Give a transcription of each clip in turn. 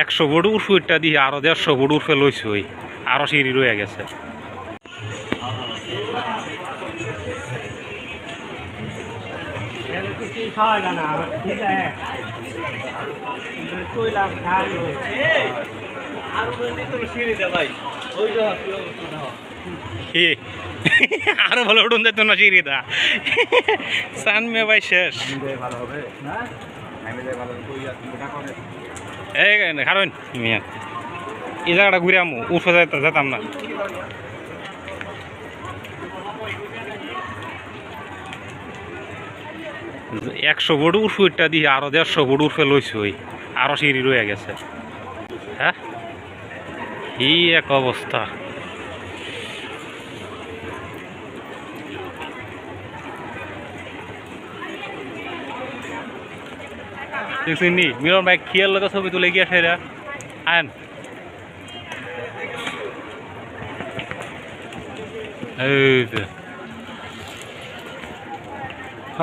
একশো ফুট উর্ফুটটা দিয়ে আরও দেড়শো ফুট উর্ফে লইছে ওই। আরও সিঁড়ি রয়ে গেছে। আরও ভালো উঠুন যেত না সিঁড়িটা। সান মে ভাই শেষ এই মিয়া এই জায়গাটা ঘুরে উঠে যেতাম না। একশো ফুট উর্ফুটটা দিয়ে আরও দেড়শো ফুট উর্ফে লইছে ওই। আরও সিঁড়ি রয়ে গেছে। হ্যাঁ? এক অবস্থা। দেখছিনি মিলন ভাই খেয়াল লগা ছবি তুলে গিয়ে সেরা আন।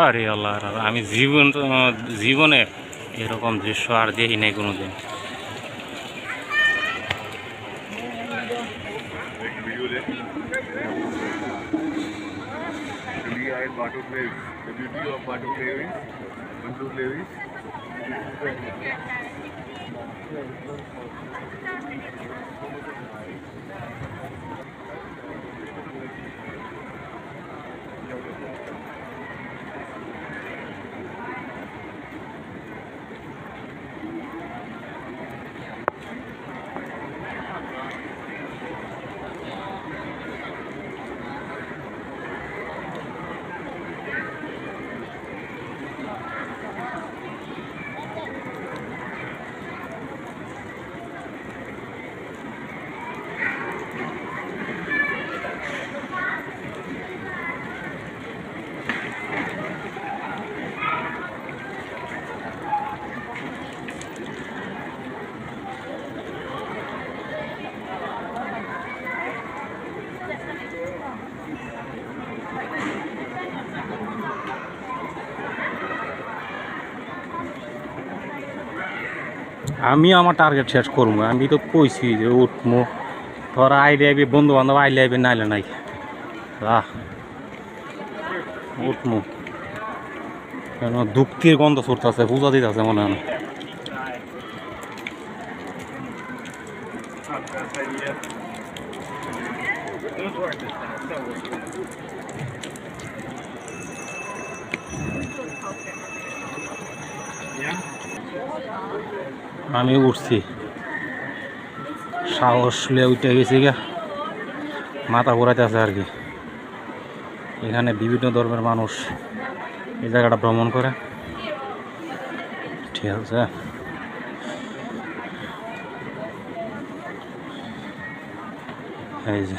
আরে আল্লাহ আমি জীবন জীবনে এরকম দৃশ্য আর দেখি নাই কোনোদিন and Levis. The beauty of Levis, Levis. Thank you. আমি আমার টার্গেট শেষ করব। আমি তো কইছি যে উঠবো তোরা আইলে আইবে বন্ধু বান্ধব আইলে আইবে, নাইলে নাই। আহ উঠবো কেন দুঃখের গন্ধ ছুটতেছে, পূজা দিতেছে মনে হয় না। আমি উঠছি। সাহস লিয়ে উঠে গেছি গা। মাথা ঘোরাইতে আছে আর কি। এখানে বিভিন্ন ধর্মের মানুষ এই জায়গাটা ভ্রমণ করে। ঠিক আছে। এই যে।